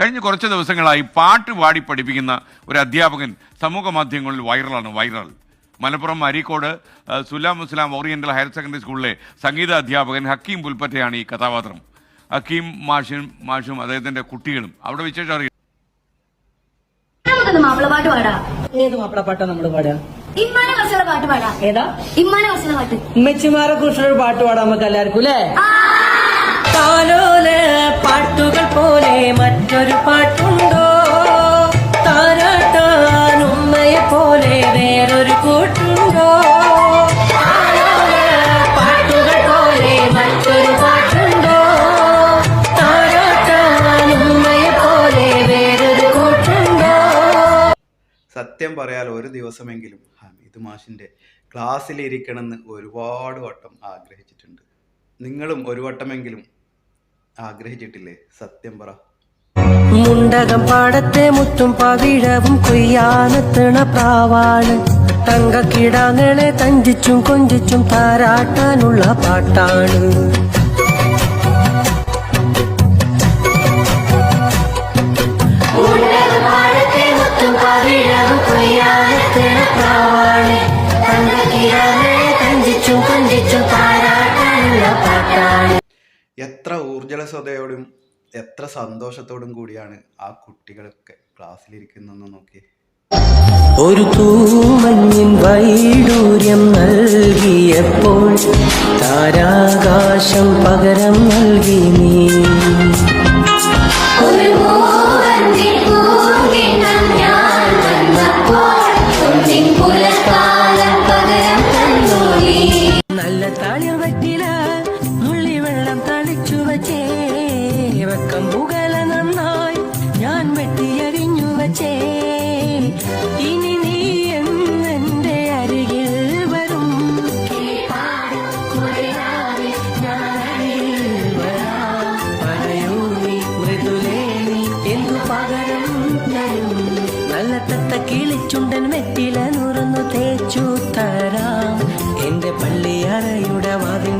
കഴിഞ്ഞ കുറച്ച് ദിവസങ്ങളായി പാട്ട് പാടി പഠിപ്പിക്കുന്ന ഒരു അധ്യാപകൻ സമൂഹ മാധ്യമങ്ങളിൽ വൈറലാണ് viral. Malappuram Areekode Sullam Mussalam oriental higher secondary സ്കൂളിലെ സംഗീത അധ്യാപകൻ ഹക്കീം പുൽപ്പറ്റയാണ് ഈ കഥാപാത്രം. ഹക്കീം മാഷും മാഷും അദ്ദേഹത്തിന്റെ കുട്ടികളും. അവിടെ വിശേഷം അറിയാം. മാപ്പിളപ്പാട്ട് പാടാ. ഏത് മാപ്പിളപ്പാട്ടാ നമ്മൾ പാടുക? ഇമ്മാനെ കുറിച്ചുള്ള പാട്ട് പാടാ. ഏതാ? ഇമ്മാനെ കുറിച്ചുള്ള പാട്ട്. ഉമ്മച്ചിമാരെ കുറിച്ചുള്ള പാട്ട് പാടാൻ നമുക്ക് എല്ലാവർക്കും അല്ലേ? സത്യം പറയാൽ ഒരു ദിവസമെങ്കിലും ഹമീദ് മാഷിന്റെ ക്ലാസ്സിലിരിക്കണമെന്ന് ഒരുപാട് വട്ടം ആഗ്രഹിച്ചിട്ടുണ്ട്. നിങ്ങളും ഒരു വട്ടമെങ്കിലും ആഗ്രഹിച്ചിട്ടില്ലേ? സത്യം പറ. മുണ്ടകം പാടത്തെ മുത്തും പവിഴവും കൊയ്യാനെത്തണ പ്രാവാണ്. തങ്കക്കിടാങ്ങളെ തഞ്ചിച്ചും കൊഞ്ചിച്ചും താരാട്ടാനുള്ള പാട്ടാണ്. കൊഞ്ചിച്ചും താരാട്ടാനുള്ള പാട്ടാണ് എത്ര ഊർജലസ്വതയോടും എത്ര സന്തോഷത്തോടും കൂടിയാണ് ആ കുട്ടികളൊക്കെ ക്ലാസ്സിലിരിക്കുന്നതെന്ന് നോക്കി ഒരു തൂമഞ്ഞിൻ വൈഡൂര്യം നൽകിയപ്പോൾ താരാകാശം പകരം നൽകി നീ. അമ്പുകള നന്നായി ഞാൻ വെട്ടിയറിഞ്ഞു വച്ചേ. ഇനി നീ എന്നെ അരികിൽ വരും. പറയൂ നീ മൃദുലേ നീ എന്നു പകരം നല്ല തത്ത കിളിച്ചുണ്ടൻ വെറ്റില നുറന്നു തേച്ചു തരാം. എന്റെ പള്ളിയറയുടെ വാതിൽ